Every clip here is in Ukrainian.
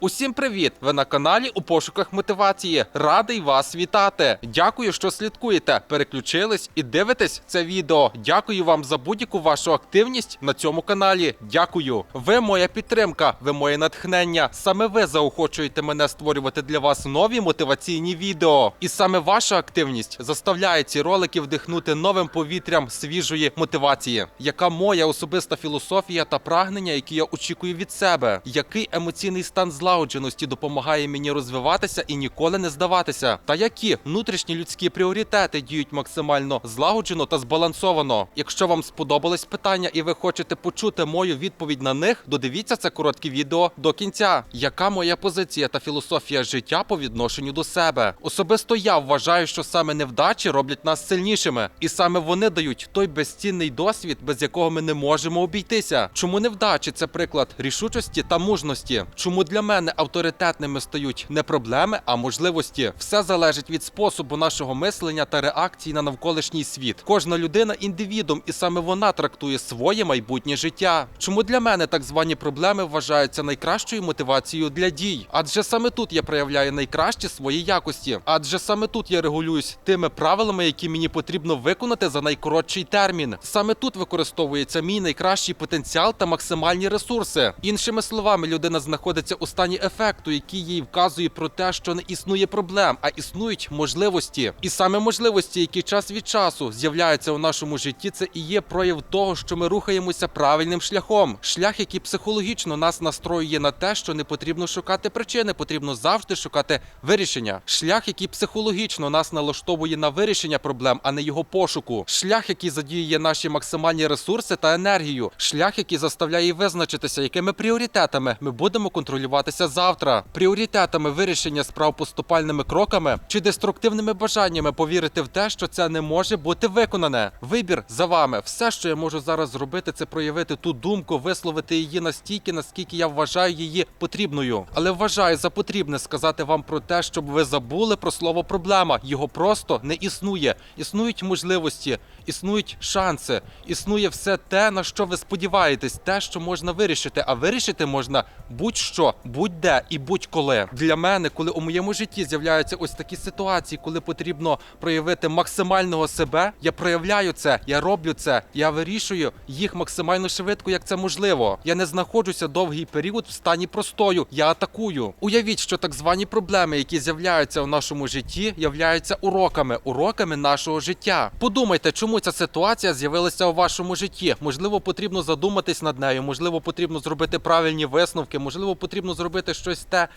Усім привіт! Ви на каналі у пошуках мотивації. Радий вас вітати. Дякую, що слідкуєте, переключились і дивитесь це відео. Дякую вам за будь-яку вашу активність на цьому каналі. Дякую. Ви моя підтримка, ви моє натхнення. Саме ви заохочуєте мене створювати для вас нові мотиваційні відео. І саме ваша активність заставляє ці ролики вдихнути новим повітрям свіжої мотивації. Яка моя особиста філософія та прагнення, які я очікую від себе? Який емоційний стан злагодженості допомагає мені розвиватися і ніколи не здаватися? Та які внутрішні людські пріоритети діють максимально злагоджено та збалансовано? Якщо вам сподобались питання і ви хочете почути мою відповідь на них, додивіться це коротке відео до кінця. Яка моя позиція та філософія життя по відношенню до себе? Особисто я вважаю, що саме невдачі роблять нас сильнішими, і саме вони дають той безцінний досвід, без якого ми не можемо обійтися. Чому невдачі це приклад рішучості та мужності? Чому для мене авторитетними стають не проблеми, а можливості? Все залежить від способу нашого мислення та реакції на навколишній світ. Кожна людина індивідум, і саме вона трактує своє майбутнє життя. Чому для мене так звані проблеми вважаються найкращою мотивацією для дій? Адже саме тут я проявляю найкращі свої якості. Адже саме тут я регулююсь тими правилами, які мені потрібно виконати за найкоротший термін. Саме тут використовується мій найкращий потенціал та максимальні ресурси. Іншими словами, людина знаходиться у стані ефекту, який їй вказує про те, що не існує проблем, а існують можливості. І саме можливості, які час від часу з'являються у нашому житті, це і є прояв того, що ми рухаємося правильним шляхом. Шлях, який психологічно нас настроює на те, що не потрібно шукати причини, потрібно завжди шукати вирішення. Шлях, який психологічно нас налаштовує на вирішення проблем, а не його пошуку. Шлях, який задіює наші максимальні ресурси та енергію. Шлях, який заставляє визначитися, якими пріоритетами ми будемо контролюватися завтра. Пріоритетами вирішення справ поступальними кроками чи деструктивними бажаннями повірити в те, що це не може бути виконане. Вибір за вами. Все, що я можу зараз зробити, це проявити ту думку, висловити її настільки, наскільки я вважаю її потрібною. Але вважаю за потрібне сказати вам про те, щоб ви забули про слово проблема. Його просто не існує. Існують можливості, існують шанси, існує все те, на що ви сподіваєтесь, те, що можна вирішити. А вирішити можна будь-що, будь-де і будь-коли. Для мене, коли у моєму житті з'являються ось такі ситуації, коли потрібно проявити максимального себе, я проявляю це, я роблю це, я вирішую їх максимально швидко, як це можливо. Я не знаходжуся довгий період в стані простою. Я атакую. Уявіть, що так звані проблеми, які з'являються у нашому житті, являються уроками, уроками нашого життя. Подумайте, чому ця ситуація з'явилася у вашому житті. Можливо, потрібно задуматись над нею, можливо, потрібно зробити правильні висновки, можливо, потрібно зробити щось те.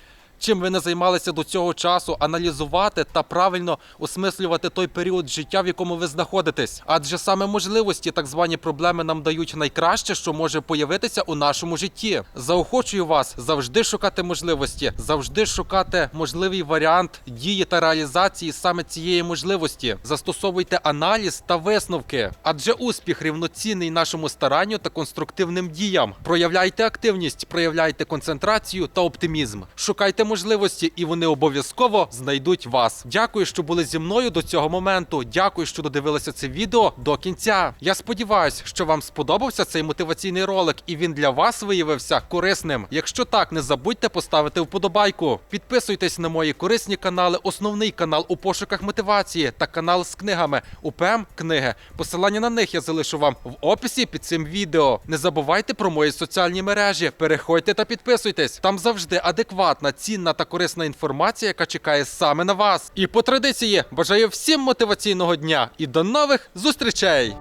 Чим ви не займалися до цього часу, аналізувати та правильно осмислювати той період життя, в якому ви знаходитесь. Адже саме можливості, так звані проблеми, нам дають найкраще, що може появитися у нашому житті. Заохочую вас завжди шукати можливості, завжди шукати можливий варіант дії та реалізації саме цієї можливості. Застосовуйте аналіз та висновки, адже успіх рівноцінний нашому старанню та конструктивним діям. Проявляйте активність, проявляйте концентрацію та оптимізм. Шукайте можливості, і вони обов'язково знайдуть вас. Дякую, що були зі мною до цього моменту. Дякую, що додивилися це відео до кінця. Я сподіваюся, що вам сподобався цей мотиваційний ролик, і він для вас виявився корисним. Якщо так, не забудьте поставити вподобайку. Підписуйтесь на мої корисні канали, основний канал у пошуках мотивації та канал з книгами УПМ книги. Посилання на них я залишу вам в описі під цим відео. Не забувайте про мої соціальні мережі. Переходьте та підписуйтесь. Там завжди адекватна, цінна та корисна інформація, яка чекає саме на вас. І по традиції бажаю всім мотиваційного дня і до нових зустрічей!